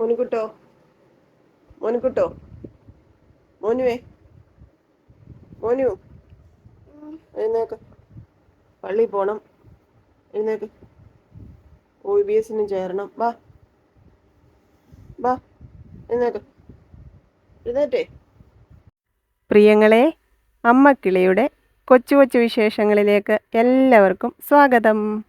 മോനുകുട്ടോ മോനുകുട്ടോ മോനുവേ? മോനു? എഴുന്നേക്ക്. പള്ളി പോണം. എഴുന്നേക്ക്. ഒ ബി എസിന് ചേരണം. വാ. വാ. എഴുന്നേക്ക്. എഴുന്നേറ്റേ. പ്രിയങ്ങളെ അമ്മക്കിളിയുടെ കൊച്ചു കൊച്ചു വിശേഷങ്ങളിലേക്ക് എല്ലാവർക്കും സ്വാഗതം.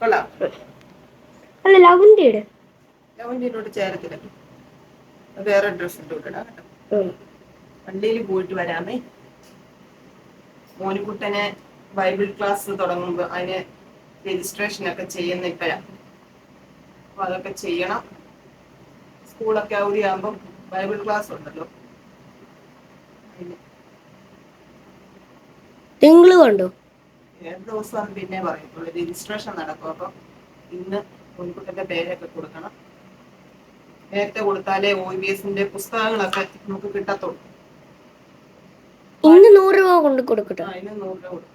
കൊള്ളാം. അല്ല ലവന്തിയുടെ ലവന്റെയിലോട്ട് ചേരത്തില്ല. വേറെ ഡ്രസ് ഇട്ട് വിട്ടടാ കേട്ടോ. പള്ളിയിൽ പോയിട്ട് വരാമേ. മോനുകുട്ടനെ ബൈബിൾ ക്ലാസ് തുടങ്ങുമ്പോൾ അതിന് രജിസ്ട്രേഷൻ ഒക്കെ ചെയ്യുന്ന ഇപ്പഴാ. അപ്പൊ അതൊക്കെ ചെയ്യണം. സ്കൂളൊക്കെ അവധിയാകുമ്പം ബൈബിൾ ക്ലാസ് ഉണ്ടല്ലോ. തിങ്കൾ കണ്ടോ? ഏത് ദിവസം പിന്നെ പറയത്തുള്ളൂ രജിസ്ട്രേഷൻ നടക്കും. അപ്പം ഇന്ന് മുൻകൂട്ടത്തെ പേരൊക്കെ കൊടുക്കണം. നേരത്തെ കൊടുത്താലേ ഒ ബി എസിന്റെ പുസ്തകങ്ങളൊക്കെ നമുക്ക് കിട്ടത്തുള്ളൂ. ഇന്ന് നൂറ് രൂപ കൊണ്ട് കൊടുക്കട്ടെ. ഇന്ന് നൂറ് രൂപ കൊടുക്കണം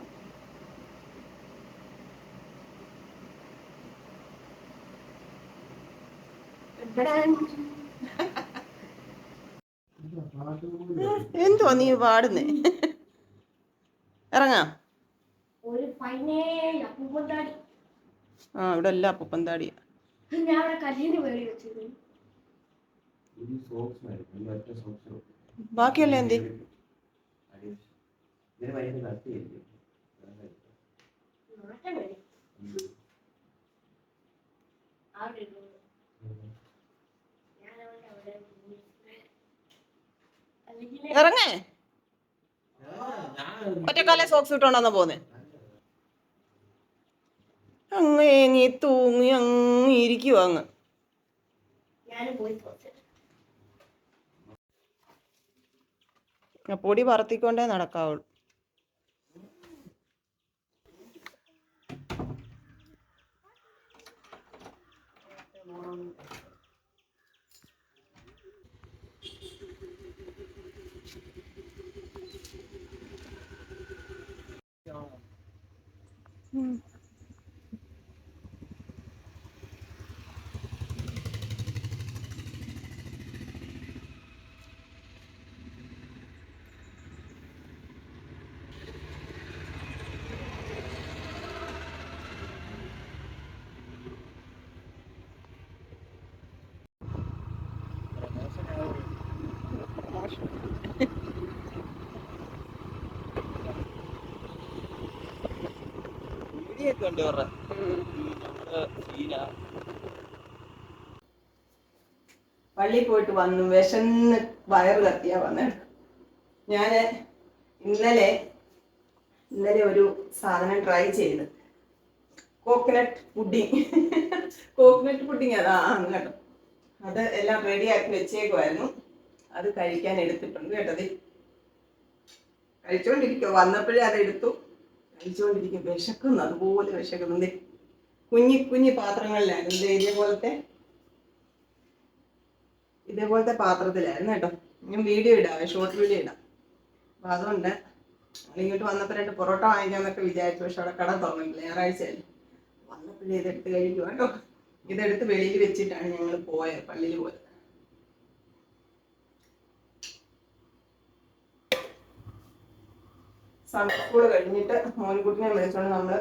എന്തുവാ നീ പാടുന്നേ? ഇറങ്ങാ. ആ ഇവിടെ എല്ലാം അപ്പൂപ്പൻ താടിയാ ബാക്കിയല്ലേ എന്തി? മാറ്റം വരും അവിടെ ഇരുന്നു. ഞാൻ അവിടെ അവിടെ ഇരുന്നു. അല്ലെങ്കിൽ ഇറങ്ങേ. ഒറ്റക്കാലെ സോക്സ് ഇട്ടോണ്ടാന്ന് പോന്നെ അങ്ങ് ഏങ്ങി തൂങ്ങി അങ്ങ് പൊടി അങ്ങ് നടക്കാവുള്ളൂ. mm. ആ പൊടി പള്ളി പള്ളിയിൽ പോയിട്ട് വന്നു വിശന്ന് വയറ് കത്തിയാ വന്നേ. ഞാൻ ഇന്നലെ ഇന്നലെ ഒരു സാധനം ട്രൈ ചെയ്ത്. കോക്കനട്ട് പുഡിങ് കോക്കനട്ട് പുഡിങ് അതാ അങ്ങോട്ട് കേട്ടോ അത് എല്ലാം റെഡി ആക്കി വെച്ചേക്കുമായിരുന്നു അത് കഴിക്കാൻ എടുത്തിട്ടുണ്ട് കേട്ടത് കഴിച്ചുകൊണ്ടിരിക്കുക വന്നപ്പോഴേ അത് എടുത്തു. കഴിച്ചുകൊണ്ടിരിക്കും വിശക്കുന്നു. അതുപോലെ വിശക്കുന്നു. ദേ കുഞ്ഞി കുഞ്ഞി പാത്രങ്ങളിലായിരുന്നു. ദേ ഇതേപോലത്തെ ഇതേപോലത്തെ പാത്രത്തിലായിരുന്നു കേട്ടോ. ഞാൻ വീഡിയോ ഇടാം. ഷോർട്ട് വീഡിയോ ഇടാം. അപ്പം അതുകൊണ്ട് ഇങ്ങോട്ട് വന്നപ്പോൾ രണ്ട് പൊറോട്ട വാങ്ങിക്കാന്നൊക്കെ വിചാരിച്ചു. പക്ഷെ അവിടെ കട തുറന്നില്ല ഞായറാഴ്ചയല്ലേ. വന്നപ്പോഴേ ഇതെടുത്ത് കഴിക്കുക കേട്ടോ. ഇതെടുത്ത് വെളിയിൽ വെച്ചിട്ടാണ് ഞങ്ങൾ പോയത് പള്ളിയിൽ പോയത്. സൺഡേ സ്കൂൾ കഴിഞ്ഞിട്ട് മോൻകുട്ടിനെ വിളിച്ചോണ്ട് നമ്മൾ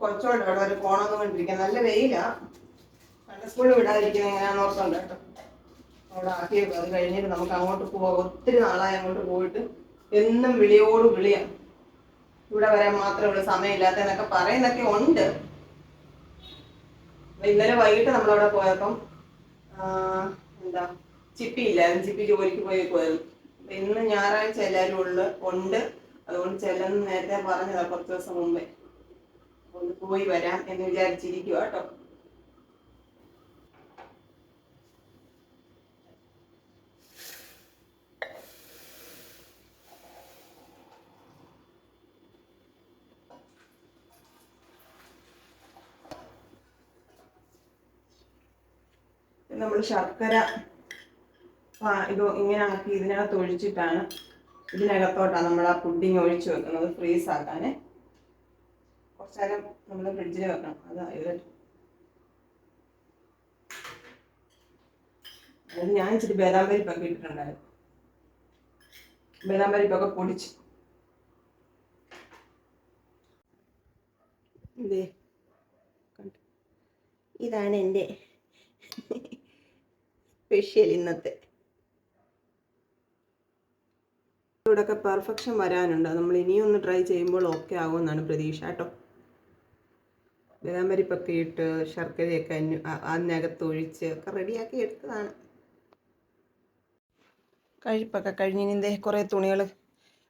കൊച്ചോട് അവിടെ ഒരു പോണമെന്ന് കൊണ്ടിരിക്കുക നല്ല വെയിലാ. നല്ല സ്കൂളിൽ വിടാതിരിക്കുന്നത് എങ്ങനെയാണെന്ന് ഓർത്തുണ്ട് കേട്ടോ. അവിടെ ആക്കിയത് അത് കഴിഞ്ഞിട്ട് നമുക്ക് അങ്ങോട്ട് പോവാം. ഒത്തിരി നാളായി അങ്ങോട്ട് പോയിട്ട് എന്നും വിളിയോട് വിളിയാ. ഇവിടെ വരാൻ മാത്രമേ ഇവിടെ സമയമില്ലാത്തതെന്നൊക്കെ പറയുന്നൊക്കെ ഉണ്ട്. ഇന്നലെ വൈകിട്ട് നമ്മളവിടെ പോയപ്പം എന്താ ചിപ്പി ഇല്ലായിരുന്നു ചിപ്പി ജോലിക്ക് പോയി പോയത്. ഇന്ന് ഞായറാഴ്ച എല്ലാവരും ഉള്ള ഉണ്ട്. അതുകൊണ്ട് ചെല്ലെന്ന് നേരത്തെ പറഞ്ഞതാ കുറച്ച് ദിവസം മുമ്പേ. ഒന്ന് പോയി വരാം എന്ന് വിചാരിച്ചിരിക്കുക കേട്ടോ. നമ്മൾ ശർക്കര ഇതോ ഇങ്ങനെ ആക്കി ഇതിനകത്ത് ഒഴിച്ചിട്ടാണ് ഇതിനകത്തോട്ടാണ് നമ്മൾ ആ പുഡിങ് ഒഴിച്ച് വെക്കുന്നത് ഫ്രീസ് ആക്കാൻ കുറച്ച് നേരം നമ്മൾ ഫ്രിഡ്ജിൽ വെക്കണം. അതാ അത് ഞാൻ ഇച്ചിരി ബദാം പരിപ്പൊക്കെ ഇട്ടിട്ടുണ്ടായിരുന്നു. ബദാം പരിപ്പൊക്കെ പൊടിച്ച് ഇതേ ഇതാണ് എന്റെ സ്പെഷ്യൽ ഇന്നത്തെ ഇവിടെയൊക്കെ പെർഫെക്ഷൻ വരാനുണ്ട്. നമ്മൾ ഇനിയൊന്ന് ട്രൈ ചെയ്യുമ്പോൾ ഓക്കെ ആകുമെന്നാണ് പ്രതീക്ഷ കേട്ടോ. ബദാം പരിപ്പൊക്കെ ഇട്ട് ശർക്കരയൊക്കെ അന്യ- അതിനകത്ത് ഒഴിച്ച് ഒക്കെ റെഡിയാക്കി എടുത്തതാണ്. കഴിപ്പൊക്കെ കഴിഞ്ഞിന്റെ കുറേ തുണികൾ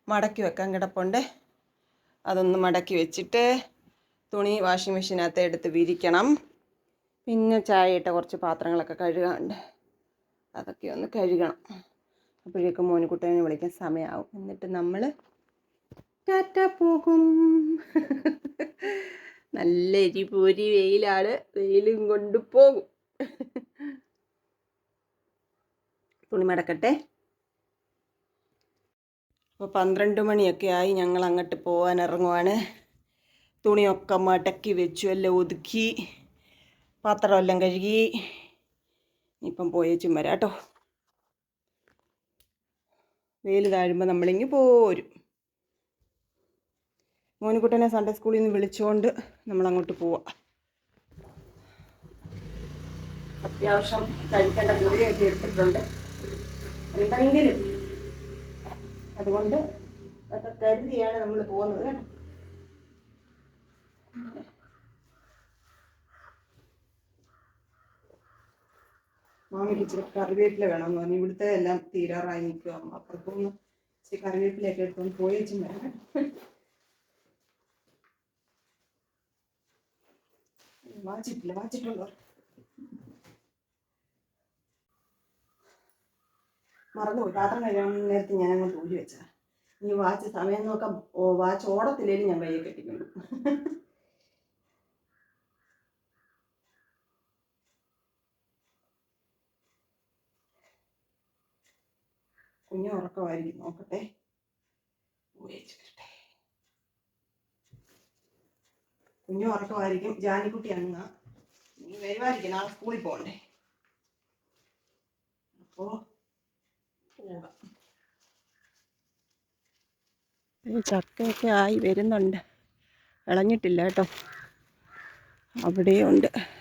മടക്കി വെക്കാൻ കിടപ്പുണ്ട്. അതൊന്ന് മടക്കി വെച്ചിട്ട് തുണി വാഷിംഗ് മെഷീനകത്ത് എടുത്ത് വിരിക്കണം. പിന്നെ ചായ ഇട്ട കുറച്ച് പാത്രങ്ങളൊക്കെ കഴുകാനുണ്ട്. അതൊക്കെ ഒന്ന് കഴുകണം. അപ്പോഴേക്കും മോനിക്കുട്ടനെ വിളിക്കാൻ സമയമാവും എന്നിട്ട് നമ്മൾ ടാറ്റ പോകും. നല്ല എരിപൂരി വെയിലാണ്. വെയിലും കൊണ്ട് പോകും. തുണി മടക്കട്ടെ. അപ്പോൾ പന്ത്രണ്ട് മണിയൊക്കെ ആയി ഞങ്ങൾ അങ്ങോട്ട് പോകാൻ ഇറങ്ങുവാണ്. തുണിയൊക്കെ മടക്കി വെച്ചു എല്ലാം ഒതുക്കി പാത്രമെല്ലാം കഴുകി. ഇപ്പം പോയേച്ചും വരാം കേട്ടോ വെയിൽ താഴുമ്പോൾ നമ്മളിങ്ങ് പോരും. മോനിക്കുട്ടനെ സൺഡേ സ്കൂളിൽ നിന്ന് വിളിച്ചുകൊണ്ട് നമ്മളങ്ങോട്ട് പോവാം. അത്യാവശ്യം കഴിക്കേണ്ട ജോലിയൊക്കെ എടുത്തിട്ടുണ്ട്. എന്തെങ്കിലും അതുകൊണ്ട് അതൊക്കെ കരുതിയാണ് നമ്മൾ പോകുന്നത് കേട്ടോ. മാമിക്ക് ഇച്ചിരി കറിവേപ്പില വേണമെന്ന് പറഞ്ഞു. ഇവിടുത്തെ എല്ലാം തീരാറായി നിൽക്കുക അപ്പുറത്തൊന്ന് ഇച്ചിരി കറിവേപ്പിലയൊക്കെ എടുത്തോണ്ട് പോയി വെച്ചും വരാം. വാച്ചിട്ടില്ല വാച്ചിട്ടുണ്ടോ? മറന്നുപോയി. പാത്രം കഴിയാൻ നേരത്തെ ഞാൻ അങ്ങോട്ട് ഊരി വെച്ചാ ഇനി വാച്ച് സമയം നോക്കാം വാച്ച് ഓടത്തില്ലേലും ഞാൻ കയ്യെ കെട്ടിക്കൊണ്ട് കുഞ്ഞു ഉറക്കമായിരിക്കും നോക്കട്ടെ. ഉപയോഗിച്ചിട്ടെ കുഞ്ഞു ഉറക്കമായിരിക്കും ജാനിക്കുട്ടി അങ്ങ നീ വരുമായിരിക്കും. നാളെ സ്കൂളിൽ പോകണ്ടേ. അപ്പോ ചക്കയൊക്കെ ആയി വരുന്നുണ്ട്. ഇളഞ്ഞിട്ടില്ല കേട്ടോ. അവിടെയുണ്ട്.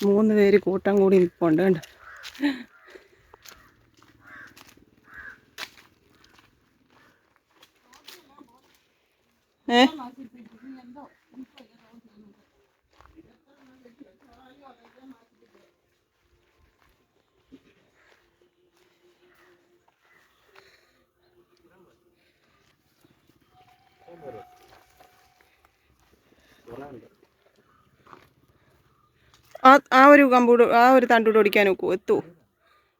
മൂന്ന് പേര് കൂട്ടം കൂടി നിൽപ്പുണ്ട് കണ്ടോ? ഏ? ആ ആ ഒരു കമ്പൂട് ആ ഒരു തണ്ടൂട് ഓടിക്കാൻ നോക്കൂ. എത്തൂ.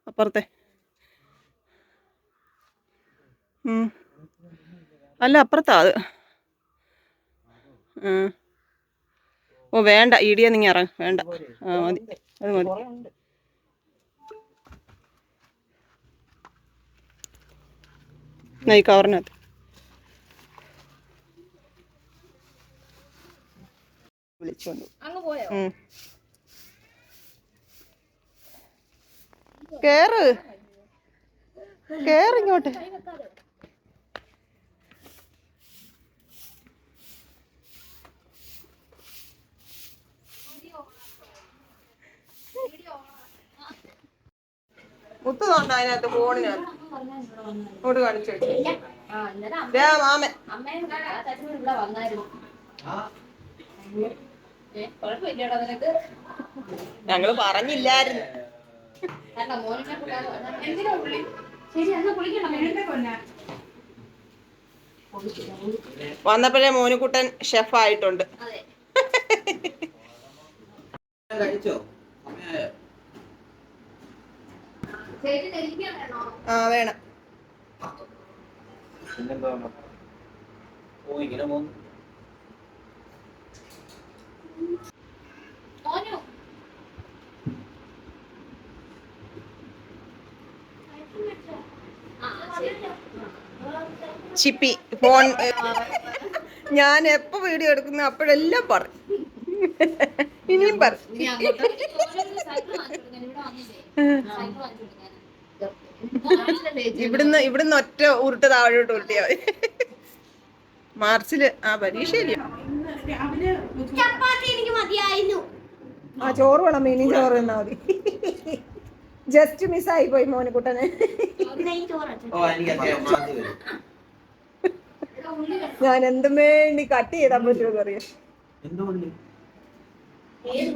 അപ്പുറത്തെ. അല്ല അപ്പുറത്താ അത്. ഓ വേണ്ട. ഇടിയ നീ ഇറങ്ങ. വേണ്ട. ആ മതി. അത് മതി. നൈ ഈ കവറിനകത്ത്. വിളിച്ചോണ്ട് അങ്ങ് പോയോ? കേറ്. കേറിങ്ങോട്ട് കൈ വെക്കാതെ മുത്തുന്നുണ്ട് അതിനകത്ത് ഫോണിനകത്ത്. ഇങ്ങോട്ട് കാണിച്ചു വെച്ചു നിനക്ക്. ഞങ്ങൾ പറഞ്ഞില്ലായിരുന്നു. എന്തിനാ പുള്ളി ശരി എന്നാ കുളിക്കണം വന്നപ്പോഴേ മോനുകുട്ടൻ ഷെഫ് ആയിട്ടുണ്ട്. അതെ. കഴിച്ചോ? ഇങ്ങനെ പോകുന്നു വേണോ ആ വേണം പിന്നെന്താ വേണം? ഓ ഇങ്ങനെ പോന്നു മോനു ആ ശരി ചിപ്പി ഫോൺ ഞാൻ എപ്പോ വീഡിയോ എടുക്കുന്നു അപ്പോഴെല്ലാം പറയും ഇനിയും പറ. ഇവിടുന്ന് ഇവിടുന്ന് ഒറ്റ ഉരുട്ട് താഴോട്ട് ഉരുട്ടിയാ മതി. മാർച്ചിൽ ആ പരീക്ഷ ആ ചോറ് വേണം ഇനി ചോറ് തന്നാ മതി. ജസ്റ്റ് മിസ്സായി പോയി മോനുകുട്ടന് ഓ എനിക്ക് അത്യാവശ്യം മാന്തി വരും ഞാൻ എന്തും വേണ്ടി കട്ട് ചെയ്താൽ പറ്റുമെന്ന് അറിയാം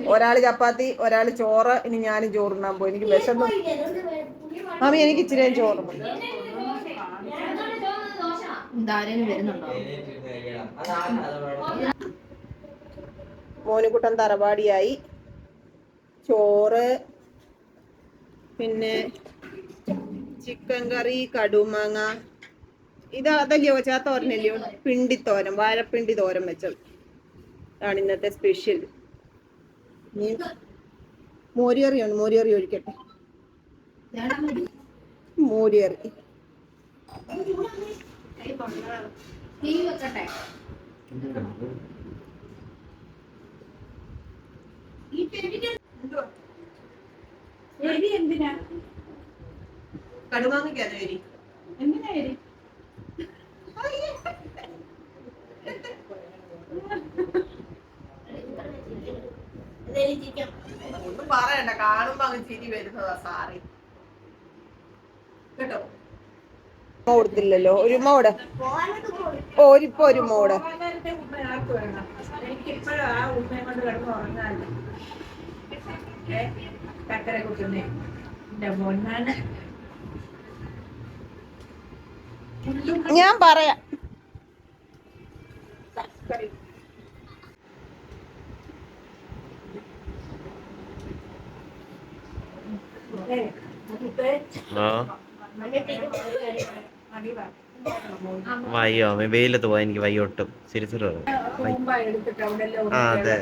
ഒരാൾ ചപ്പാത്തി ഒരാൾ ചോറ് ഇനി ഞാനും ചോറുണ്ണാൻ പോയി എനിക്ക് വിശന്നു മാമി എനിക്ക് ഇച്ചിരി ചോറ് മോനുകുട്ടൻ തറവാടിയായി. ചോറ് പിന്നെ ചിക്കൻ കറി കടുമാങ്ങ ഇത് അതല്ലയോ വെച്ചാ തോരനല്ലയോ പിണ്ടിത്തോരൻ വാഴപ്പിണ്ടി തോരൻ വെച്ചത് ആണ് ഇന്നത്തെ സ്പെഷ്യൽ ഇനി മോരിയറിയാണ് മോരിയറി ഒഴിക്കട്ടെ. മോരിയറി തീ വെക്കട്ടെ എരി എന്തിനാ എരി. എന്തിനാ എരി? ഒന്നും പറയണ്ട. കാണുമ്പോ അങ്ങ് ചിരി വരുന്നതാ സാറി. കേട്ടോ? കൊടുത്തില്ലല്ലോ. ഒരു ഓ ഒരിപ്പോ ഒരു ഏ? ചക്കര കുട്ടുന്നേ എന്റെ പൊന്നാണ്. ഞാൻ പറയാം. വയ്യോ വെയിലത്ത് പോയാ എനിക്ക് വയ്യോട്ടും സിരിസിറ ആ, അതെ.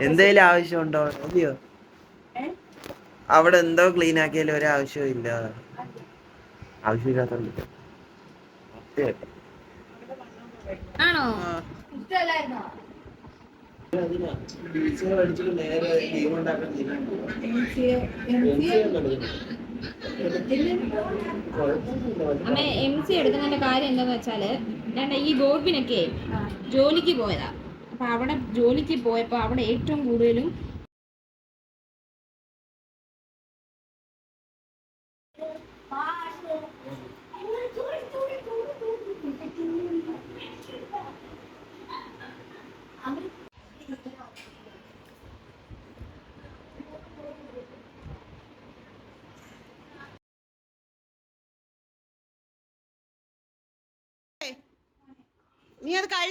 എന്തേലും ആവശ്യമുണ്ടോ അല്ലയോ? അവിടെ എന്തോ ക്ലീൻ ആക്കിയാലും ഒരു ആവശ്യവും ഇല്ല ആവശ്യമില്ലാത്തോണ്ട്. ആണോ? ഇഷ്ടമല്ലായിരുന്നോ? അമ്മ എം സി എടുക്കുന്നതിന്റെ കാര്യം എന്താന്ന് വെച്ചാൽ ഞാൻ ഈ ഗോപിനൊക്കെ ജോലിക്ക് പോയതാ. അപ്പൊ അവിടെ ജോലിക്ക് പോയപ്പോ അവിടെ ഏറ്റവും കൂടുതലും നീ അത്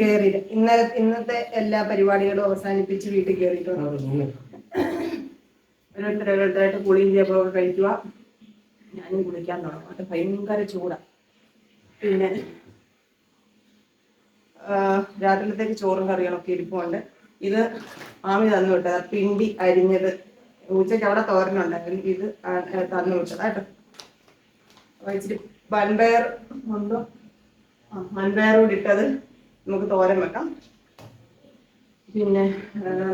കേറിയില്ല. ഇന്നലെ ഇന്നത്തെ എല്ലാ പരിപാടികളും അവസാനിപ്പിച്ച് വീട്ടിൽ കയറിയിട്ടുണ്ട് ഓരോരുത്തർ ഓരോരുത്തരായിട്ട് കുളിയും ചെയ്യുമ്പോൾ കഴിക്കുക. ഞാനും കുളിക്കാൻ തുടങ്ങും. അത് ഭയങ്കര ചൂടാ. പിന്നെ രാത്രിയിലത്തേക്ക് ചോറും കറികളൊക്കെ ഇരിപ്പുണ്ട്. ഇത് ആമി തന്നു വിട്ടത്. പിണ്ടി അരിഞ്ഞത്. ഉച്ചയ്ക്ക് അവിടെ തോരനുണ്ടെങ്കിൽ ഇത് തന്നു വിട്ടതാ കേട്ടോ. അപ്പൊ ഇച്ചിരി വൻപയർ ഉണ്ടോ? ആ വൻപയർ കൂടി ഇട്ടത്. നമുക്ക് തോരൻ വെക്കാം. പിന്നെ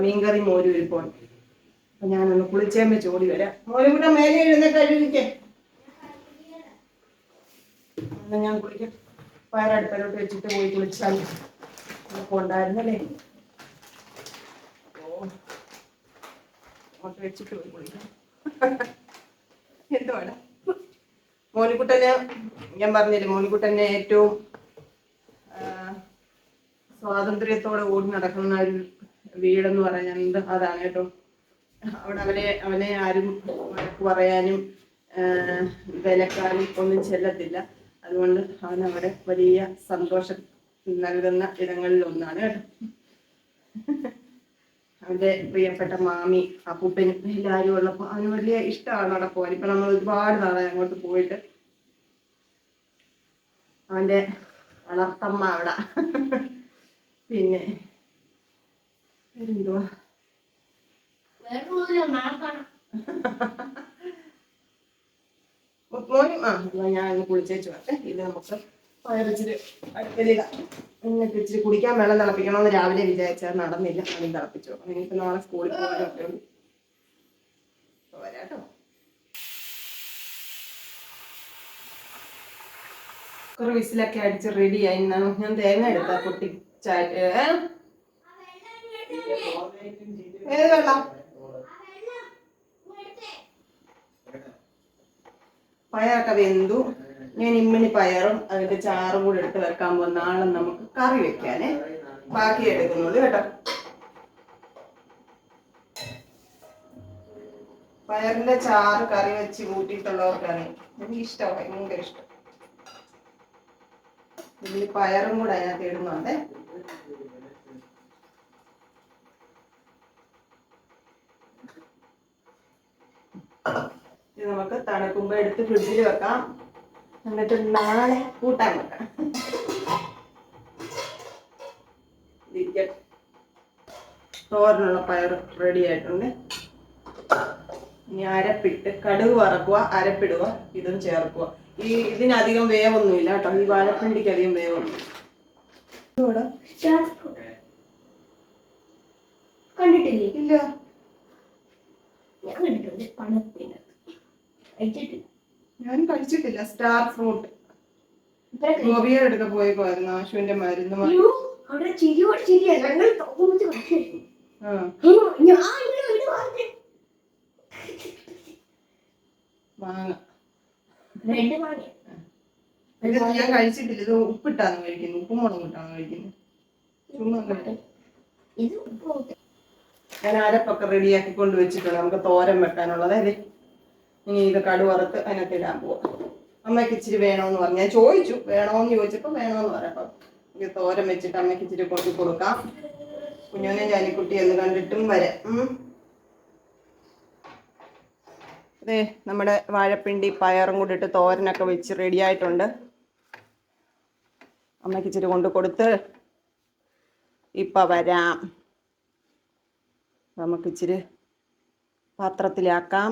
മീൻകറി മോരും ഇരിപ്പുണ്ട്. അപ്പൊ ഞാനൊന്ന് കുളിച്ചേമ്മ ചോടി വരാം. മോരും കൂടെ മേലെ എഴുന്ന കഴിവിക്കേ എന്നാ ഞാൻ കുളിക്കാം. പയറടുപ്പിലോട്ട് വെച്ചിട്ട് പോയി കുളിച്ചാൽ ഉണ്ടായിരുന്നല്ലേ? ഓ. അങ്ങോട്ട് വെച്ചിട്ട് പോയി കുളിക്കാം. എന്തുവാണ് മോനിക്കുട്ടന് ഞാൻ പറഞ്ഞില്ലേ മോനിക്കുട്ടനെ ഏറ്റവും സ്വാതന്ത്ര്യത്തോടെ ഓടി നടക്കുന്ന ഒരു വീടെന്ന് പറയുന്നത് അതാണ് കേട്ടോ. അവിടെ അവനെ അവനെ ആരും വഴക്ക് പറയാനും വിലക്കാനും ഒന്നും ചെല്ലത്തില്ല. അതുകൊണ്ട് അവൻ അവിടെ വലിയ സന്തോഷം നൽകുന്ന ഇടങ്ങളിൽ ഒന്നാണ് കേട്ടോ. അവന്റെ പ്രിയപ്പെട്ട മാമി അപ്പൂപ്പനും എല്ലാവരും ഉള്ളപ്പോൾ അവന് വലിയ ഇഷ്ടമാണ് അവിടെ പോകാൻ. ഇപ്പൊ നമ്മൾ ഒരുപാട് നാളായി അങ്ങോട്ട് പോയിട്ട്. അവന്റെ വളർത്തമ്മ അവിടെ. പിന്നെ എന്തുവാ മോനും? ആ ഞാൻ കുളിച്ചേച്ചു വരട്ടെ. ഇത് നമുക്ക് അടുപ്പിലിടാം എന്നിട്ട് ഇച്ചിരി കുടിക്കാൻ വെള്ളം തിളപ്പിക്കണമെന്ന് രാവിലെ വിചാരിച്ചാൽ നടന്നില്ല. അതും തിളപ്പിച്ചു അപ്പം ഇനിയിപ്പോ നാളെ സ്കൂളിൽ പോകാനൊക്കെ ഇപ്പൊ വരാട്ടോ. കുറെ വിസിലൊക്കെ അടിച്ച് റെഡിയായി ഞാൻ തേങ്ങ എടുത്ത ചായ ഏത് വെള്ളം? പയറൊക്കെ വെന്തു. ഞാൻ ഇമ്മിണി പയറും അതിന്റെ ചാറും കൂടി എടുത്ത് വെക്കാൻ പോകുന്ന നാളെ നമുക്ക് കറി വെക്കാനേ. ബാക്കി എടുക്കുന്നത് കേട്ടോ. പയറിന്റെ ചാറ് കറി വെച്ച് കൂട്ടിയിട്ടുള്ളവർക്കാണ് എനിക്ക് ഇഷ്ടമാണ് ഭയങ്കര ഇഷ്ടം. ഇതിൽ പയറും കൂടെ അതിനകത്ത് ഇടുന്നുണ്ടേ. ഇത് നമുക്ക് തണുക്കുമ്പ എടുത്ത് ഫ്രിഡ്ജിൽ വെക്കാം. എന്നിട്ട് നാളെ കൂട്ടാൻ വെക്കാം. തോരനുള്ള പയർ റെഡി ആയിട്ടുണ്ട്. ഇനി അരപ്പിട്ട് കടുക് വറക്കുക അരപ്പിടുക ഇതും ചേർക്കുക. ഈ ഇതിനധികം വേവൊന്നുമില്ല കേട്ടോ. ഈ വാഴപ്പിണ്ടിക്ക് അധികം വേവൊന്നും കണ്ടിട്ടില്ലേ? ഇല്ല. ഞാൻ കണ്ടിട്ടുണ്ട് പണത്തിന് കഴിച്ചിട്ടില്ല. ഞാൻ കഴിച്ചിട്ടില്ല. സ്റ്റാർ ഫ്രൂട്ട് ഗോപിയർ ഗോപിയുടെ അടുക്ക പോയപ്പോയിരുന്നു ആശുവിന്റെ മരുന്ന് അവിടെ ചിരിയോട് ചിരിയാ. ഞങ്ങൾ ഞാൻ മാങ്ങ. കഴിച്ചിട്ടില്ല. ഇത് ഉപ്പിട്ടാണ് കഴിക്കുന്നത്. ഉപ്പും മുളകിട്ടാണ് കഴിക്കുന്നത് ചുമ്മാ കഴിക്കാം. ഇത് ഉപ്പ് ഞാൻ അരപ്പൊക്കെ റെഡിയാക്കി കൊണ്ട് വെച്ചിട്ടുണ്ട്. നമുക്ക് തോരൻ വെക്കാനുള്ളത്. അല്ലേ ഇനി ഇത് കടുവറുത്ത് അതിനകത്ത് ഇടാൻ പോവാം. അമ്മയ്ക്ക് ഇച്ചിരി വേണമെന്ന് പറഞ്ഞു. ഞാൻ ചോദിച്ചു വേണോന്ന്? ചോദിച്ചപ്പോൾ വേണമെന്ന് പറയാം ഇത് തോരൻ വെച്ചിട്ട് അമ്മയ്ക്ക് ഇച്ചിരി കൊണ്ടു കൊടുക്കാം. കുഞ്ഞോനെ ഞാനിക്കുട്ടി എന്ന് കണ്ടിട്ടും വരാം. അതെ നമ്മുടെ വാഴപ്പിണ്ടി പയറും കൂടി ഇട്ട് തോരനൊക്കെ വെച്ച് റെഡി ആയിട്ടുണ്ട് അമ്മയ്ക്ക് ഇച്ചിരി കൊണ്ട് കൊടുത്ത് ഇപ്പം വരാം. നമുക്കിച്ചിരി പാത്രത്തിലാക്കാം.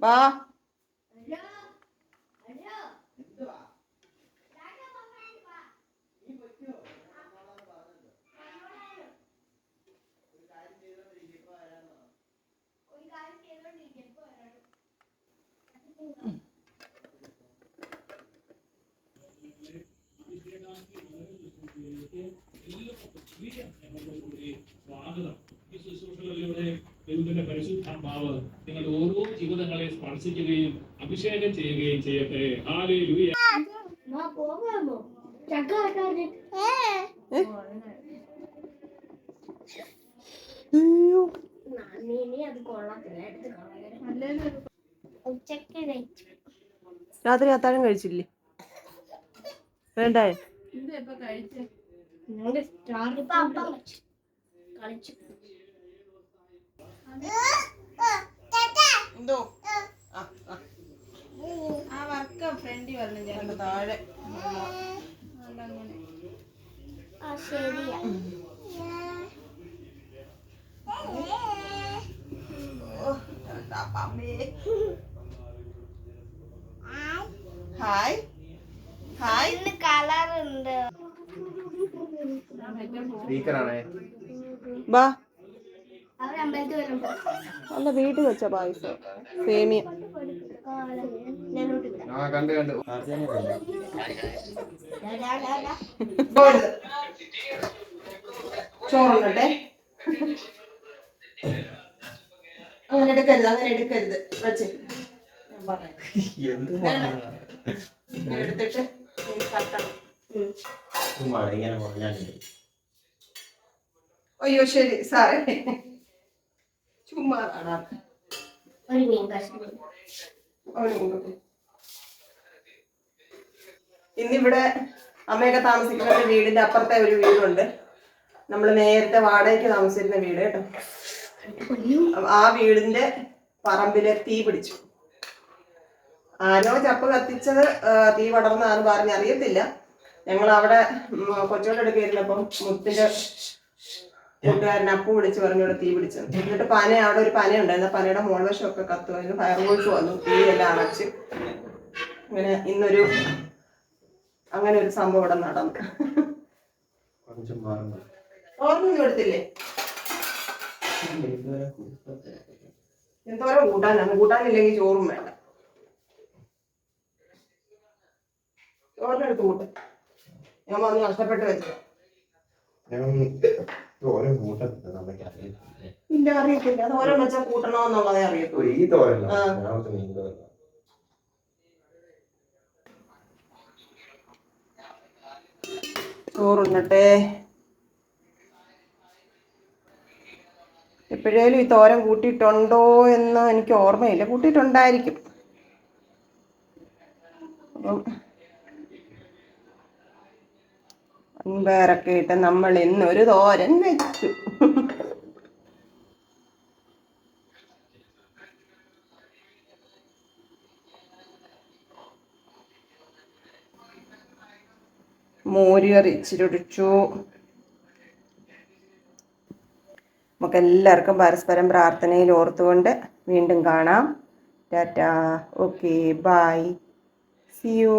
വാ. സ്വാഗതം. ഈ ശുശ്രൂഷകളിലൂടെ ദൈവത്തിന്റെ പരിശുദ്ധാത്മാവ് നിങ്ങളുടെ ഓരോ ജീവിതങ്ങളെ സ്പർശിക്കുകയും അഭിഷേകം ചെയ്യുകയും ചെയ്യട്ടെ. കഴിച്ചു രാത്രി അത്താഴം കഴിച്ചില്ലേ? വേണ്ടേ എന്താ ഇപ്പൊ കളിച്ചു എന്തോ? ആ വർക്ക് ഫ്രണ്ടി പറഞ്ഞു രണ്ട് താഴെ. ശരിയാ ഓ, എന്താ പമ്മേ. ഹായ് ഹായ് ഇന്ന് കളറുണ്ട് സ്പീക്കറാണേ. ബാ. അവർ അമ്പലത്തിൽ വരുമ്പോ. അല്ല വീട്ടിൽ വെച്ച പായസം. സേമിയ. കണ്ട് അങ്ങനെ എടുക്കരുത് അങ്ങനെ എടുക്കരുത്. വെച്ച്. എടുത്തിട്ട്. ഇങ്ങനെ പറഞ്ഞാൽ അയ്യോ ശരി സാറേ. ചുമ്മാ ഒരു മീൻ ഇന്നിവിടെ അമ്മയൊക്കെ താമസിക്കുന്ന വീടിന്റെ അപ്പുറത്തെ ഒരു വീടുണ്ട്. നമ്മൾ നേരത്തെ വാടകയ്ക്ക് താമസിച്ചിരുന്ന വീട് കേട്ടോ. ആ വീടിന്റെ പറമ്പിൽ തീ പിടിച്ചു. ആരോ ചപ്പ് കത്തിച്ചത് തീ പടർന്നാന്ന് പറഞ്ഞ് അറിയത്തില്ല. ഞങ്ങൾ അവിടെ കൊച്ചോടെ എടുക്കിയിരുന്നപ്പം മുത്തിന്റെ കൂട്ടുകാരൻ അപ്പു വിളിച്ച് പറഞ്ഞു ഇവിടെ തീ പിടിച്ചു. എന്നിട്ട് പന അവിടെ ഒരു പന ഉണ്ടായിരുന്നു. പനയുടെ മോൾവശം ഒക്കെ കത്തു. ഫയർ ഫോഴ്സ് വന്നു. തീയെല്ലാം അടച്ച്. അങ്ങനെ ഇന്നൊരു അങ്ങനെ ഒരു സംഭവം ഇവിടെ നടന്നു. ഓർമ്മയൊന്നും എടുത്തില്ലേ? എന്തോരം കൂട്ടാനാണ് കൂട്ടാനില്ലെങ്കിൽ ചോറും വേണ്ട. ചോറിനെടുത്ത് കൂട്ടും. ഞാൻ വന്ന് നഷ്ടപ്പെട്ട് വെച്ചത്. ഓരോ നമുക്ക് അറിയില്ല ഇല്ല അറിയത്തില്ല. അത് ഓരോ വെച്ചാൽ കൂട്ടണമെന്നുള്ളതേ അറിയത്തുള്ളൂ. ഈ തോരല്ല ആ. ഞാനത്തെ മീൻ തോരല്ല ചോറുണ്ണട്ടെ. എപ്പോഴേലും ഈ തോരം കൂട്ടിയിട്ടുണ്ടോ എന്ന് എനിക്ക് ഓർമ്മയില്ല. കൂട്ടിയിട്ടുണ്ടായിരിക്കും. വേറൊക്കെ ഇട്ട് നമ്മൾ ഇന്നൊരു തോരൻ വെച്ചു. മോരുകറി ഇച്ചിരി നമുക്ക് എല്ലാവർക്കും പരസ്പരം പ്രാർത്ഥനയിൽ ഓർത്തുകൊണ്ട് വീണ്ടും കാണാം. ടാറ്റാ. ഓക്കെ ബായ് സിയോ